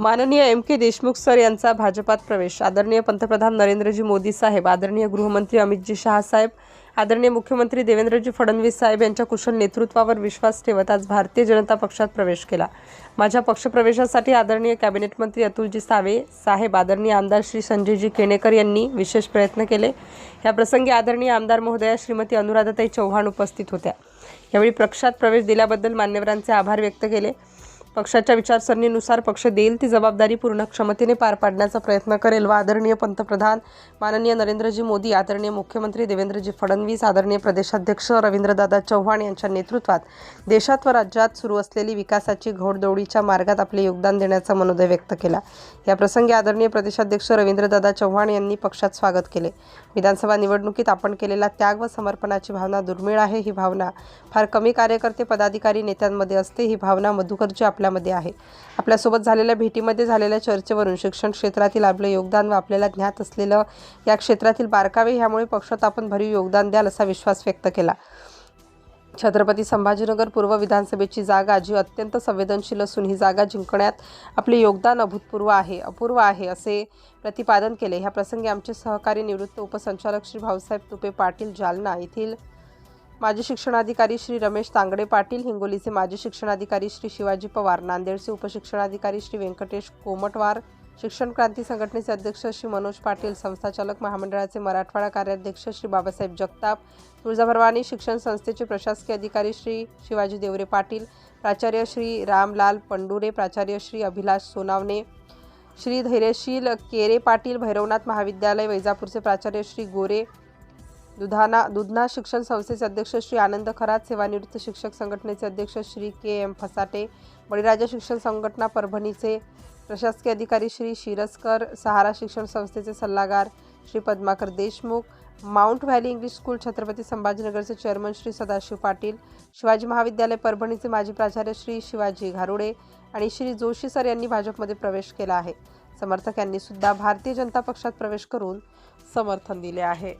माननीय एम के देशमुख सर यांचा भाजपात प्रवेश. आदरणीय पंतप्रधान नरेंद्रजी मोदी साहेब आदरणीय गृहमंत्री अमितजी शहा साहेब आदरणीय मुख्यमंत्री देवेंद्रजी फडणवीस साहेब यांच्या कुशल नेतृत्वावर विश्वास ठेवत आज भारतीय जनता पक्षात प्रवेश केला. माझ्या पक्षप्रवेशासाठी आदरणीय कॅबिनेट मंत्री अतुलजी सावे साहेब आदरणीय आमदार श्री संजयजी केणेकर यांनी विशेष प्रयत्न केले. या प्रसंगी आदरणीय आमदार महोदया श्रीमती अनुराधाताई चव्हाण उपस्थित होत्या. यावेळी पक्षात प्रवेश दिल्याबद्दल मान्यवरांचे आभार व्यक्त केले. पक्षाच्या विचारसरणीनुसार पक्ष देईल ती जबाबदारी पूर्ण क्षमतेने पार पाडण्याचा प्रयत्न करेल व आदरणीय पंतप्रधान माननीय नरेंद्रजी मोदी आदरणीय मुख्यमंत्री देवेंद्रजी फडणवीस आदरणीय प्रदेशाध्यक्ष रवींद्रदादा चव्हाण यांच्या नेतृत्वात देशात व राज्यात सुरू असलेली विकासाची घोडदौडीच्या मार्गात आपले योगदान देण्याचा मनोदय व्यक्त केला. या प्रसंगी आदरणीय प्रदेशाध्यक्ष रवींद्रदादा चव्हाण यांनी पक्षात स्वागत केले. विधानसभा निवडणुकीत आपण केलेला त्याग व समर्पणाची भावना दुर्मिळ आहे. ही भावना फार कमी कार्यकर्ते पदाधिकारी नेत्यांमध्ये असते. ही भावना मधुकरजी आपल्या क्षेत्रामध्ये आहे. आपल्यासोबत झालेल्या भेटीमध्ये झालेल्या चर्चेवरून शिक्षण क्षेत्रातील आपलं योगदान व आपल्याला ज्ञात असलेलं या क्षेत्रातील बारकावे ह्यामुळे पक्षात आपण भरीव योगदान द्याल असा विश्वास व्यक्त केला. छत्रपती संभाजीनगर पूर्व विधानसभेची जागा जी अत्यंत संवेदनशील असून ही जागा जिंकण्यात आपले योगदान अभूतपूर्व आहे अपूर्व आहे असे प्रतिपादन केले. ह्या प्रसंगी आमचे सहकारी निवृत्त उपसंचालक श्री भाऊसाहेब तुपे पाटील जालना येथील माजी शिक्षणाधिकारी श्री रमेश तांगडे पाटील हिंगोलीचे माजी शिक्षणाधिकारी श्री शिवाजी पवार नांदेडचे उपशिक्षणाधिकारी श्री व्यंकटेश कोमटवार शिक्षण क्रांती संघटनेचे अध्यक्ष श्री मनोज पाटील संस्थाचालक महामंडळाचे मराठवाडा कार्याध्यक्ष श्री बाबासाहेब जगताप तुळजाभरवानी शिक्षण संस्थेचे प्रशासकीय अधिकारी श्री शिवाजी देवरे पाटील प्राचार्य श्री रामलाल पंडुरे प्राचार्य श्री अभिलाष सोनावणे श्री धैर्यशील केरे पाटील भैरवनाथ महाविद्यालय वैजापूरचे प्राचार्य श्री गोरे दुधाना दुधना शिक्षण संस्थेचे अध्यक्ष श्री आनंद खरात सेवानिवृत्त शिक्षक संघटनेचे अध्यक्ष श्री के एम फसाटे बळीराजा शिक्षण संघटना परभणीचे प्रशासकीय अधिकारी श्री शिरसकर सहारा शिक्षण संस्थेचे सल्लागार Shri Padmakar Deshmukh mount valley English school Chhatrapati संभाजीनगरचे chairman Shri Sadashiv Patil Shivaji महाविद्यालय परभणीचे माजी प्राचार्य श्री शिवाजी घारुडे आणि श्री जोशी सर यांनी भाजपमध्ये प्रवेश केला आहे. समर्थक यांनी सुद्धा भारतीय जनता पक्षात प्रवेश करून समर्थन दिले आहे.